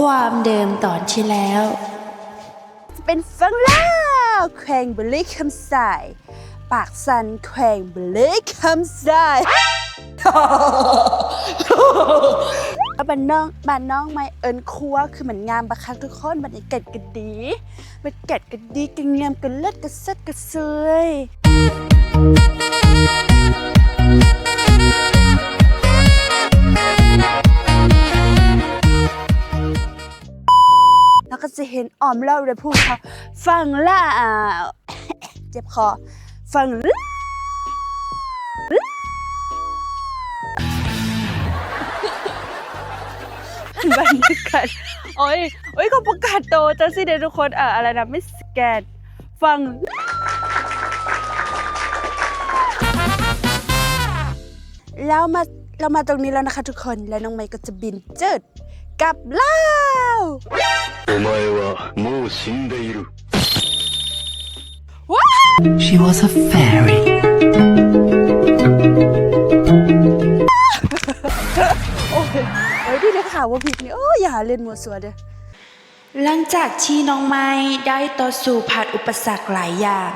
ความเดิมตอนที่แล้ว เป็นฟังแล้วแขวงบลิคำสายปากสันแขวงบลิคำสายแล้วบ้านน้องบ้านน้องไม่เอินครัวคือเหมือนงามปะคะทุกคนบรรยากาศก็ดีบรรยากาศก็ดีกันงามกันเลิศกันเซ็ดกันสวย ก็จะเห็นออมเล่าเลยพูดเขาฟังแล้วเจ็บคอฟังแล้วบรรยากาศโอ้ยโอ้ยเขาประกาศโตจะสิเดทุกคนเอ่ออะไรนะไม่สแกน ฟัง แล้วมาเรามาตรงนี้แล้วนะคะทุกคนแล้วน้องไมค์ก็จะบินเจิด กลับแล้ว お前はもう死んでいる。 She was a fairy. โอ้ยโอ้ยที่ได้ข่าวว่าผิดนี่โอ้ยอย่าเล่นมัวสัวเด้อ หลังจากที่น้องไม้ได้ต่อสู้ผ่านอุปสรรคหลายอย่าง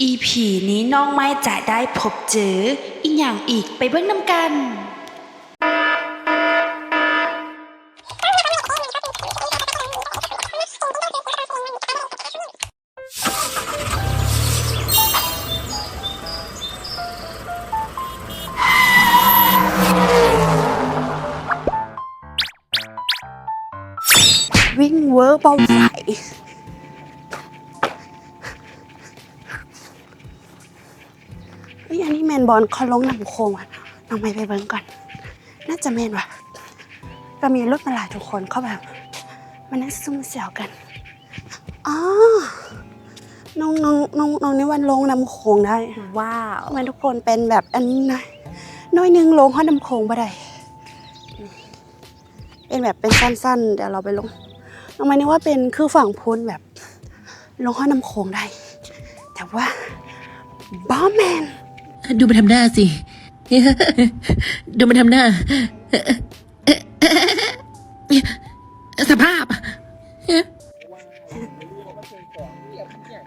อีผีนี้น้องไม้จะได้พบเจออีกอย่างอีกไปเบิ่งน้ำกัน เวอร์เบาไหวเฮ้ยอันนี้แมนบอลเขาลงนำโค้งอะน้องไม่ไปเบิ้งก่อน น่าจะแมนว่ะ ก็มีรถมาหลายทุกคนเขาแบบ มันนั่งซุ่มเสียวกันอ๋อน้องน้องน้องน้องนี่วันลงนำโค้งได้ ว้าวทำไมทุกคนเป็นแบบอันนี้หน่อยน้อยหนึงลงห้อนำโค้งบ่ได้เป็นแบบเป็นสั้นๆ เดี๋ยวเราไปลง น้องไม้นึกว่าเป็นคือฝั่งพ้นแบบลงห้อน้ำโขงได้ แต่ว่าบอมแมนดูมันทำหน้าสิ ดูมันทำหน้า สภาพ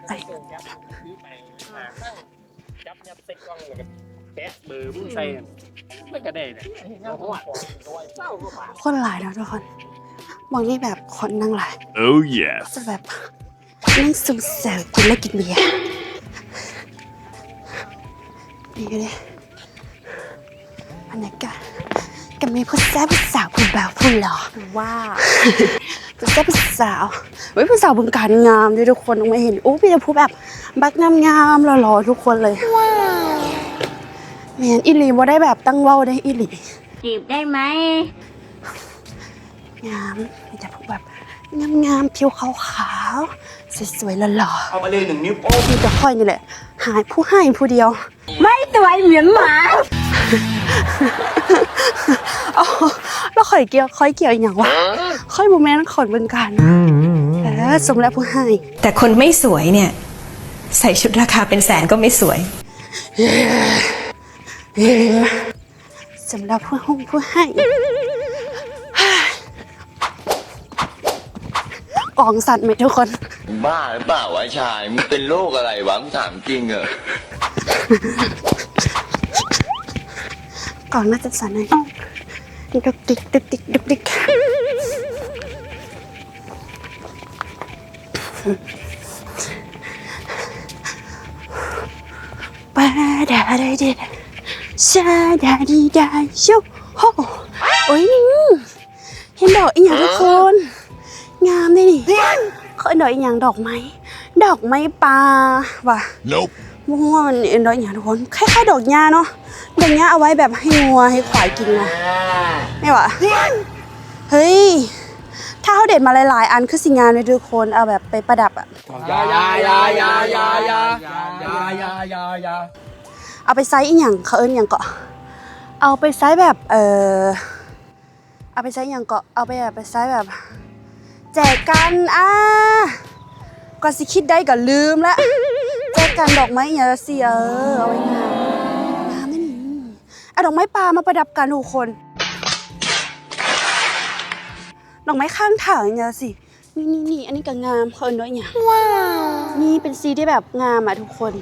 ไปจับยับใส่กล้องแล้วก็แปะเบอร์มึงใส่มันก็ได้เลยเอาหัวคนหลายนะทุกคน บางที่แบบคนนั่งหลาย Oh yes. จะแบบนั่งซึมเซลกินแล้วกินเบียร์นี่ก็เลยบรรยากาศก็มีผู้แซ่บผู้สาวผู้บ่าวผู้หล่อว้าวผู้แซ่บผู้สาวเฮ้ยผู้สาวบึงการงามด้วยทุกคนต้องมาเห็นอู้พี่จะพูดแบบบักงามงามๆหล่อๆทุกคนเลยว้าวแมนอิลีบ่ได้แบบตั้งเว้าได้อิลีจีบได้ไหม งามมีแต่พวกแบบงามงามๆผิวขาวขาวๆสวยๆหล่อเอามาเลยหนึ่งนิ้วโป้ๆมีแต่ค่อยนี่แหละ หายผู้ให้ผู้เดียว ไม่สวยเหมือนหมาอ๋อแล้วค่อยเกี่ยวค่อยเกี่ยวอหย่างวะค่อยโมแมนขอนเบิ่งกันเออสมแล้วผู้ให้ แต่คนไม่สวยเนี่ย ใส่ชุดราคาเป็นแสนก็ไม่สวยเย้สำหรับผู้ห้องผู้ให้ กองสัตว์ไหมทุกคน บ้าหรือเปล่าวะชายมึงเป็นโรคอะไรวะมึงถามจริงเหรอกองน่าจะสั่นหน่อยดุกดิกดุกดิกดุกดิกปาดาดาดาชาดาดีดาโยโฮโอ้ยนี่เห็นดอกอีหยังทุกคน งามเลยนี่เขาเห็นดอกอีหยังดอกไม้ดอกไม้ปลาว่ะ Nope มัวมันเอ็นดอกอย่างทุกคนคล้ายๆดอกหญ้าเนาะดอกหญ้าเอาไว้แบบให้งัวให้ควายกินนะไม่หวะเฮ้ยถ้าเขาเด็ดมาหลายๆ อันคือสิงงานเลยทุกคนเอาแบบไปประดับอะยายายายายายายายายายาเอาไปไซส์อีหยังเขาเอิ้นหยังเกาะ เอาไปไซส์แบบเออเอาไปไซส์หยังเกาะเอาไปแบบไปไซส์แบบ แจกกันอะก็สิคิดได้ก็ลืมละแจกกันดอกไม้อย่างละสิเออเอาไว้งามงามนี่นี่เอาดอกไม้ปลามาประดับกันทุกคน ดอกไม้ข้างทางเนี่ยสินี่นี่นี่อันนี้ก็งามเขาเอินด้วยเนี่ยว้าวนี่เป็นสีที่แบบงามอะทุกคน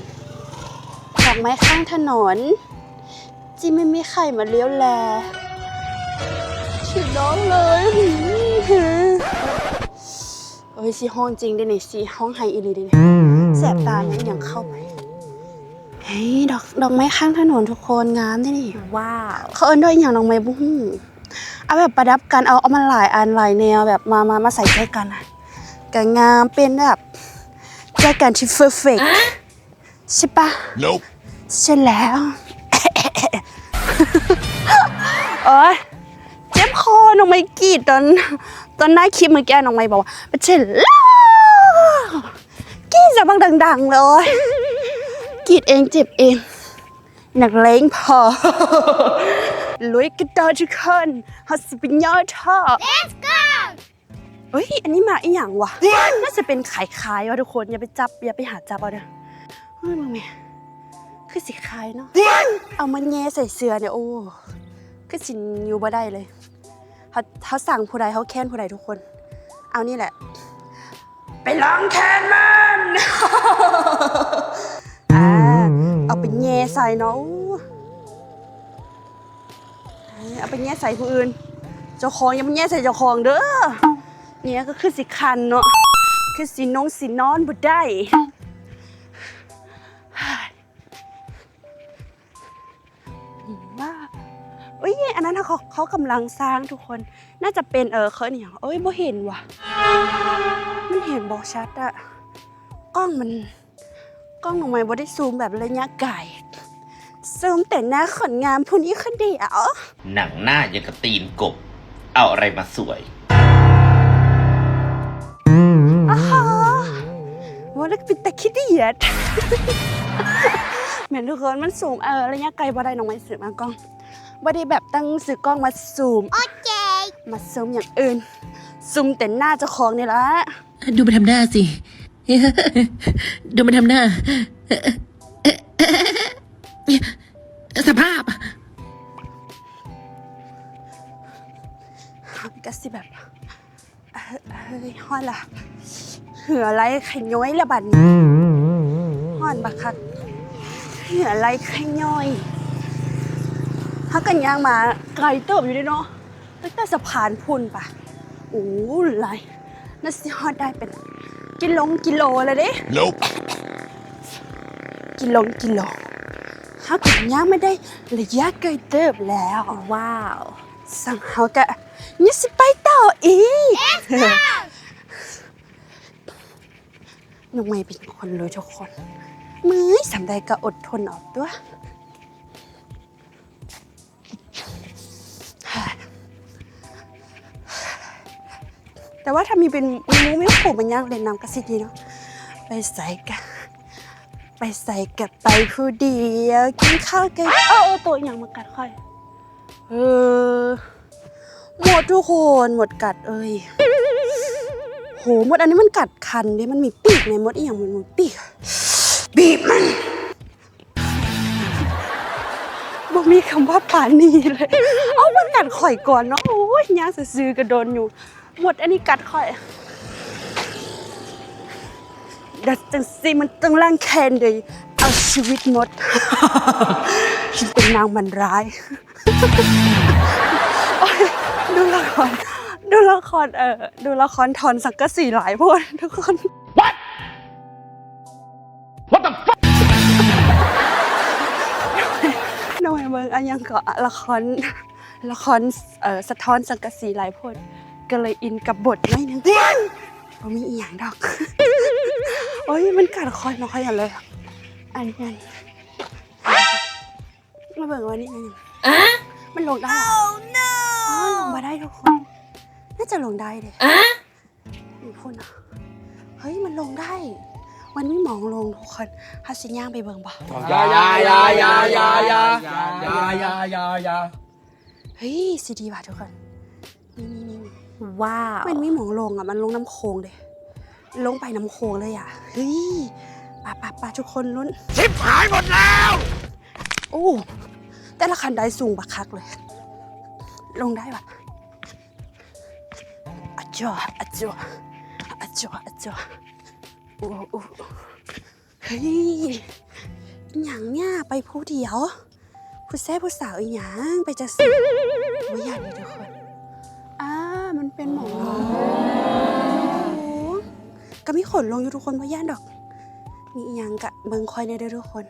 ดอกไม้ข้างถนนจีไม่มีใครมาเลี้ยวแลชิดน้องเลยหือ เอ้ยสีห้องจริงเด้นี่สีห้องไฮอีหลีเด้นี่แสบตาอย่างอย่างเข้าไปเฮ้ยดอกดอกไม้ข้างถนนทุกคนงามได้นี่ว้าวเขาเอิ้นด้วยอหย่างดอกไม้บุ้งเอาแบบประดับกันเอาเอามาหลายอันหลายแนวแบบมามามาใส่ใจกันอะก็งามเป็นแบบใจกันที่เพอร์เฟกใช่ปะ Nope ใช่แล้ว โอ้ยเจ็บคอ น้องไม้กรีดตอนตอนหน้าคลิปเมื่อกี้น้องไม้บอกว่าเป็นเช่นแล้วกรีดจะบังดัง ๆ เลยกรีดเองเจ็บเองหนักเลงพอลุยกันต่อทุกคนฮัสปิญญาท่อ Let's go เฮ้ย อันนี้มาอีหยังวะ น่าจะเป็นขายขายวะทุกคน อย่าไปจับ อย่าไปหาจับเอาเด้อเฮ้ยมึงแม่คือสิขายเนาะ เอามันแง่ใส่เสื้อเนี่ย โอ้ คือสินอยู่บ่ได้เลย เขาเขาสั่งผู้ใดเขาแค้นผู้ใดทุกคน เอานี่แหละ ไปล้างแค้นมันอ่าเอาไปแง่ใส่เนาะอู้เอาไปแง่ใส่ผู้อื่น เจ้าของอย่ามาแง่ใส่เจ้าของเด้อเนี่ยก็คือสิคันเนาะคือสินงสินอนบ่ได้ อ้ยอันนั้นเขาเขากำลังสร้างทุกคน น่าจะเป็นเออเขาเนี่ยเอ้ยบ่เห็นว่ะ มันเห็นบอกชัดอะกล้องมันกล้องลงมาบ่ได้ซูมแบบระยะไกลซูมแต่หน้าขนงามผู้นี้คนเดียว หนังหน้ายังกระตีนกบ เอาอะไรมาสวยอ๋อว่าแล้วเป็นตะคิดเดียดเหมือนทุกคนมันซูมเออระยะไกลบ่ได้น้องไม้สื่อมากล้อง บ่ได้แบบตั้งสื่อกล้องมาซูม โอเค มาซูมอย่างอื่น ซูมแต่หน้าเจ้าของนี่ละดูมันทำหน้าสิ ดูมันทำหน้า สภาพก็สิแบบเอ่อเฮ้ยฮ้อนล่ะเหืออะไรไข่ย้อยละบัดนี้ฮ้อนบักคักเหืออะไรไข่ย้อย ถ้ากันย่างมาไกลเติบอยู่เด้เนาะตั้งแต่สะพานพุ่นปะโอ้ไรน่าสิฮอดได้เป็น กิโลงกิโลเลยเด้ Nope กิโลงกิโลถ้ากันย่างไม่ได้ระยะไกลเติบแล้ว ว้าว สั่งเขากะนี่สิไปต่ออีกน้องไม่เป็นคนรู้ทุกคน มือสำใดก็อดทนออกด้วย แต่ว่าถ้ามีเป็นมูไม่ผูกมันยากเลยนำกระสิดีเนาะไปใส่กันไปใส่กับไปผู้เดียวกินข้าวกันเออตัวอย่างมากัดค่อย เออ หมดทุกคนหมดกัดเอ้ยโหหมดอันนี้มันกัดคันดิมันมีปีกในมดอีอย่างมันมีปีกบีบมันบ่มีคำว่าปานีเลย เอามันกัดข่อยก่อนเนาะโอ้ยยาซื้อๆกระโดนอยู่ หมดอันนี้กัดข่อยดัดจังสิมันต้องล่างแคนเลยเอาชีวิตหมดฉันเป็นนางมันร้ายโอ๊ยดูละครดูละครเออดูละครทอนสังกะสีหลายพวกทุกคน What What the fuck หน่อยเมืองอันยังก็ละครละครเอ่อสะท้อนสังกะสีหลายพวก ก็เลยอินกับบทหน่อยหนึงบ่มีอีหยังดอก โอ้ยมันกัดคอยน้อยอย่างเลย อันนี้อันนี้มาเบิ่งวันนี้อันนี้มันลงได้เหรออ๋อลงมาได้ทุกคน น่าจะลงได้เลยมีพูดนะเฮ้ยมันลงได้ วันนี้หมองลงทุกคนฮัสซิย่างไปเบิ่งบ่ยายายายายายายายายายาเฮ้ยซีดีว่ะทุกคน นี่นี่นี่นี่ ว้าวมันมีหมองลงอะมันลงน้ำโคงเลยลงไปน้ำโคงเลยอะเฮ้ยป่าป่าป่าทุกคนลุ้นชิบหายหมดแล้วโอ้แต่ละคันไดสูงบักคักเลย ลงได้ปะจ่ออะจ่ออะจ่ออะจ่อโอ้โอ้เฮ้ยอหย่างเนี่ยไปผู้เดียว ผู้แซ่ผู้สาวอีหยังไปจะสิว่าอย่างนี้ทุกคนอ่ามัน เป็นหมองลงโอ้ก็มีขนลงอยู่ทุกคนว่าย่านดอก มีอีหยังกะเบิงคอยในเด้อทุกคน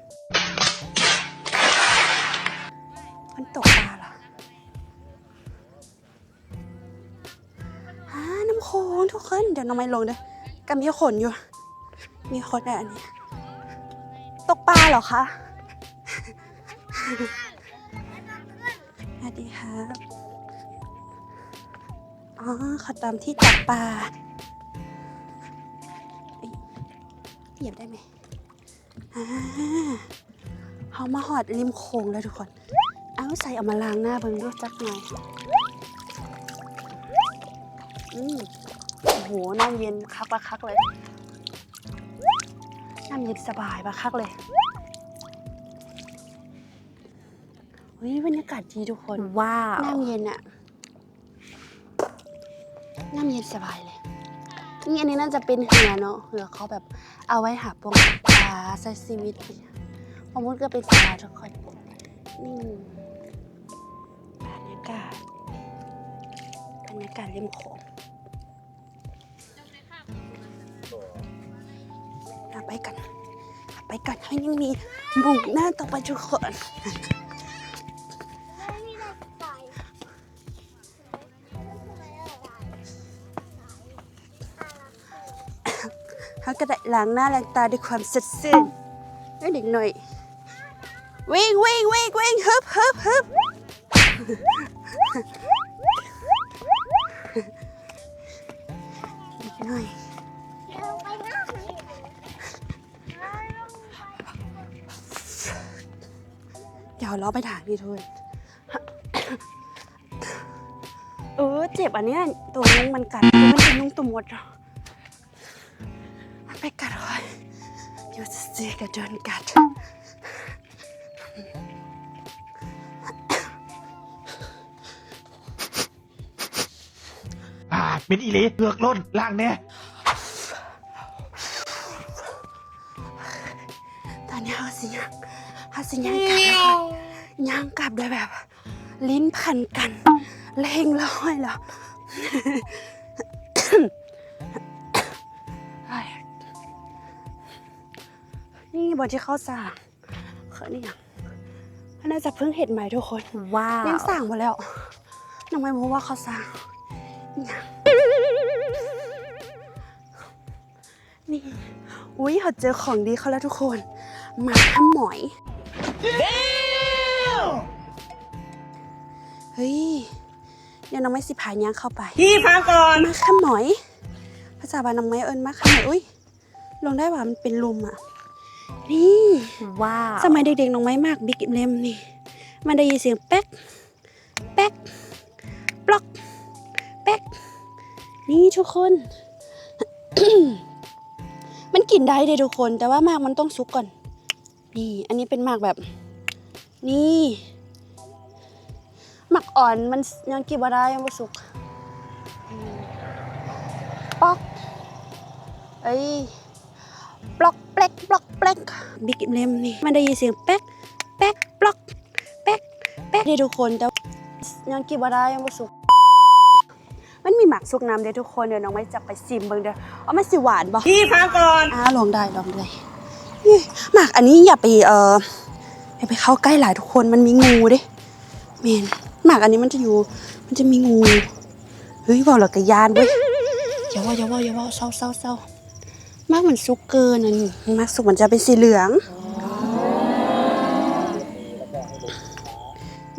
มันตกปลาเหรออ่าน้ำโขงทุกคน เดี๋ยวน้องไม่ลงเด้อก็มีขนอยู่ มีขนแต่อันนี้ ตกปลาเหรอคะ สวัสดีครับ อ๋อเขาตามที่จับปลาเอ้ยเหยียบได้ไหมอ่าเขามาหอดริมโค้งแล้วทุกคน เอาใส่เอามาล้างหน้าเบิ่งด้วยจักหน่อยอืมโอ้โห น้ำเย็นคักละคักเลย น้ำเย็นสบายปะคักเลยเฮ้ยบรรยากาศดีทุกคน ว้าว น้ำเย็นอะ น้ำเย็นสบายเลย นี่อันนี้น่าจะเป็นเหือเนาะเหือเขาแบบเอาไว้หาปลงปลาใช้ชีวิตสมมติก็เป็นปลาทุกคนนี่บรรยากาศบรรยากาศเริมโขงเราไปกัน ไปกันให้ยังมีหมุงหน้าต่อไปทุกคน ก็ได้ล้างหน้าล้างตาด้วยความสดชื่นให้เด็กหน่อย วิ่งวิ่งวิ่งวิ่งฮึบฮึบฮึบเด็กหน่อยเดี๋ยวเราไปถางดีทุนเออเจ็บอันเนี้ยตัวนุ้งมันกัดตัวมันเป็นนุ้งตัวมดเหรอ เดี๋ยวจะเสียกับโดนกัด อ่าเป็นอีหลีเลือกล้นล่างเนี่ยตอนนี้เขาสิยังเขาสิยังกลับแล้วยังกลับด้วยแบบ ลิ้นพันกัน เล่งร้อยเหร นี่บทที่เขาสั่งเขานี่ยังเขาน่าจะเพิ่งเห็นใหม่ทุกคนว้าวยังสั่งหมดแล้วน้องไม่รู้ว่าเขาสั่งอิหยังนี่อุ้ยเขาเจอของดีเขาแล้วทุกคนหมาทำหมอยเฮ้ยเดี๋ยวน้องไม่สิผายยางเข้าไปพี่พักก่อนมาขำหมอย ภาษาบาลน้องไม่เอิญมาขำหมอยอุ้ยลงได้ว่ามันเป็นลุมอะ นี่ว้าว สมัยเด็กๆน้องไม้มากบิ๊กเลมนี่ มันได้ยินเสียงแป๊ก แป๊กปลอก แป๊ก นี่ทุกคน มันกินได้เลยทุกคน แต่ว่ามากมันต้องสุกก่อน นี่ อันนี้เป็นหมากแบบ นี่หมักอ่อนมันยังกินบ่ได้ยังบ่สุกอืมปอก เอ้ย ปลอกแปลกปลอกแปลกบิ๊กเลมนี่มันได้ยินเสียงแป๊กแป๊กปลอกแป๊กแป๊กเด้ทุกคนแต่ยังกินบ่ได้ยังบ่สุก มันมีหมักสุกน้ำเด้ทุกคนเดี๋ยวน้องไม่จะไปซิมเบิ่งเด้อเอามันสิหวานบ่พี่พักก่อนอ่าลองได้ลองได้นี่หมากอันนี้อย่าไปเอ่ออย่าไปเข้าใกล้หลายทุกคนมันมีงูเด้เมนหมากอันนี้มันจะอยู่ มันจะมีงู เฮ้ยบอกแล้วก็ยานเว้ยอย่าว่าอย่าว่าอย่าว่าเศร้าเศร้าเศร้า มากเหมันสุกเกินอันนี้มากสุกมันจะเป็นสีเหลือง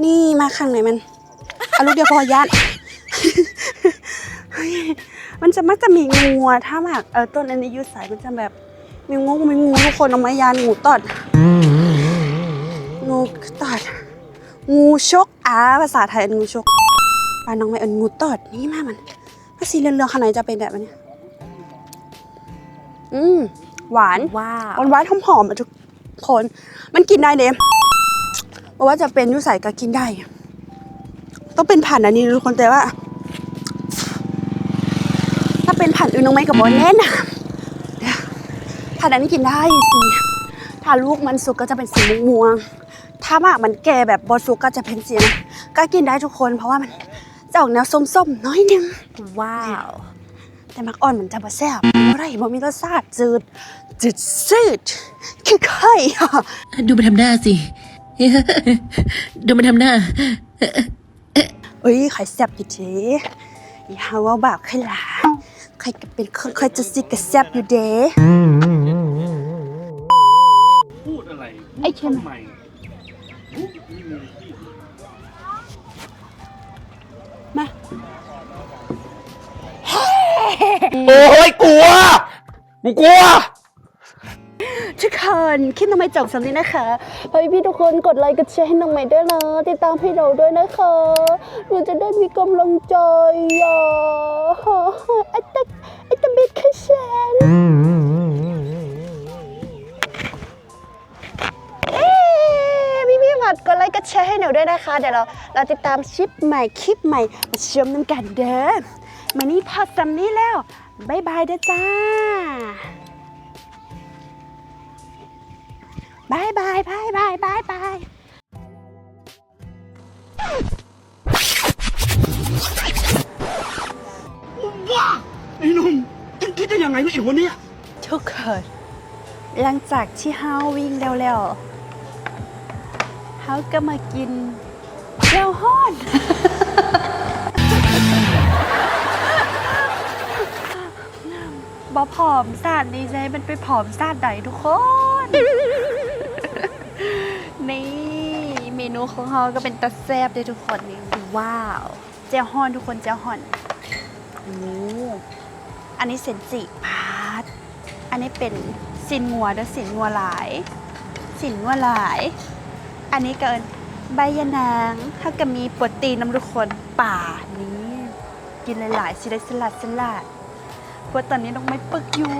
นี่มาข้างไหนมันเอาลูกเดียวพอยานมันจะมักจะมีงูอะถ้าหมากเออต้นอันนี้อยุสายมันจะแบบมีงูมีงูทุกคนเอาไม้ยานงูตอดงูตอด งูชกอาภาษาไทยงูชกปลาน้องไม่เอันงูตอดนี่มามันภาษีเรืองๆข้างในจะเป็นแบบนี้ อืมหวานว้าวหวานหวานๆหอมๆอะทุกคน มันกินได้เด้เพราะว่าจะเป็นอยุสายก็กินได้ ต้องเป็นผ่านอันนี้ทุกคนแต่ว่าเป็นผันอื่นน้องไม่กับบอแน่นะเดี๋ยวผันอันนี้กินได้สิถ้าลูกมันสุกก็จะเป็นสีม่วงๆถ้าหมากมันแก่แบบบอสุกก็จะเป็นสีนะก็กินได้ทุกคน เพราะว่ามันจะออกแนวส้มๆน้อยนึงว้าว แต่มักอ่อนมันจะบ่แซ่บบ่ได้บ่มีรสชาติจืดจืดชืดคือไข่อะดูมันทำหน้าสิ ดูมันทำหน้า เอ้ยไข่แซ่บอยู่เด้อย่าหาว่าบาปไข่หลาไข่ก็เป็นคนไข่จะสิกะแซ่บอยู่เด้ พูดอะไรไอ้เค็ม ทำไม โอ้ยกลัว กูกลัว ทุกคนคลิปน้องใหม่จบสำนี้นะคะพอพี่ๆทุกคนกดไลค์กดแชร์ให้น้องใหม่ด้วยนะติดตามให้เราด้วยนะคะหนูจะได้มีกำลังใจอะไอ้ตะไอ้ตะเบ็ดค่ะฉันเอ๊ะพี่ๆฝากกดไลค์กดแชร์ให้หนูด้วยนะคะ เดี๋ยวเราเราติดตามคลิปใหม่คลิปใหม่มาชมน้ำกันเด้อ มานี่พอสำนี้แล้วบ๊ายบายเด้อจ้าบายบายบายบายบายบายไอ้หนุ่มคิดได้ยังไงเนี่ยไอ้หัวเนี้ยทุกคนหลังจากที่เฮาวิ่งเร็วๆเฮาก็มากินเร็วฮ้อน บอผอมสาดนี้ใจมันไปผอมสาดไหนทุกคน นี่เมนูของเฮาก็เป็นตะแซบเลยทุกคนนี่ว้าว เจ้าฮอนทุกคนเจ้าฮอนโอ้อันนี้เซนจิพาร์ทอันนี้เป็นสินงัวเด้อสินงัวหลาย สินงัวหลาย อันนี้เกินใบยะนางถ้าก็มีโปรตีนน้ำทุกคนป่านี้ กินหลายๆสิได้สลัดสลัด เพราะตอนนี้น้องไม่ปึกอยู่